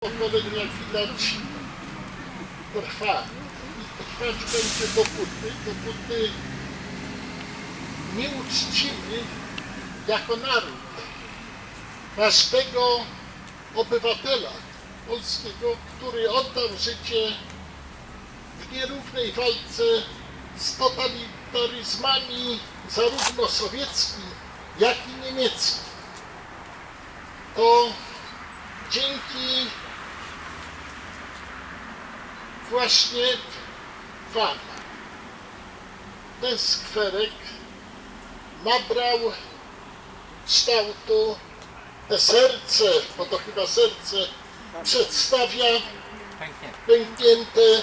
pokoleń, jak widać, trwa. I trwać będzie dopóty, dopóty nie uczcimy jako naród każdego obywatela polskiego, który oddał życie w nierównej walce z totalitaryzmami zarówno sowieckim, jak i niemieckim. To dzięki właśnie Wam ten skwerek nabrał kształtu te serce, bo to chyba serce przedstawia pęknięte,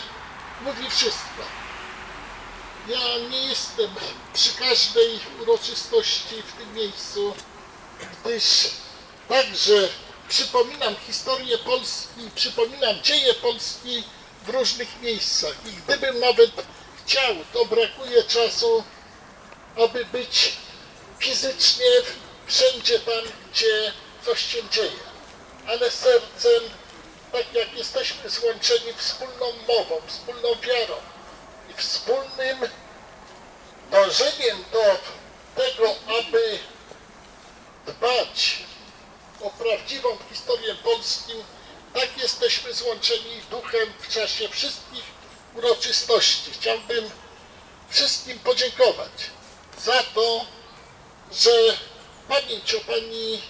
mówi wszystko. Ja nie jestem przy każdej uroczystości w tym miejscu, gdyż także przypominam historię Polski, przypominam dzieje Polski w różnych miejscach. I gdybym nawet chciał, to brakuje czasu, aby być fizycznie wszędzie tam, gdzie coś się dzieje. Ale sercem, tak jak jesteśmy złączeni wspólną mową, wspólną wiarą i wspólnym dążeniem do tego, aby dbać o prawdziwą historię Polski, tak jesteśmy złączeni duchem w czasie wszystkich uroczystości. Chciałbym wszystkim podziękować za to, że pamięć o pani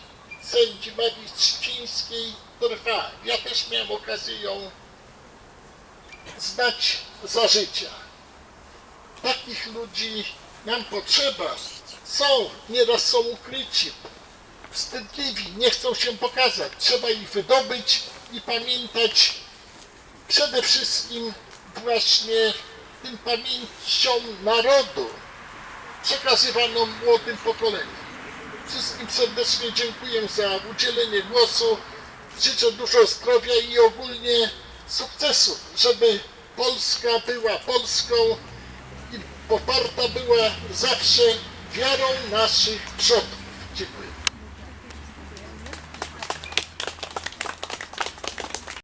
sędzi Marii Trzcińskiej trwa. Ja też miałem okazję ją znać za życia. Takich ludzi nam potrzeba. Są, nieraz są ukryci, wstydliwi, nie chcą się pokazać. Trzeba ich wydobyć i pamiętać przede wszystkim właśnie tym pamięcią narodu przekazywaną młodym pokoleniom. Wszystkim serdecznie dziękuję za udzielenie głosu. Życzę dużo zdrowia i ogólnie sukcesu, żeby Polska była Polską i poparta była zawsze wiarą naszych przodków. Dziękuję.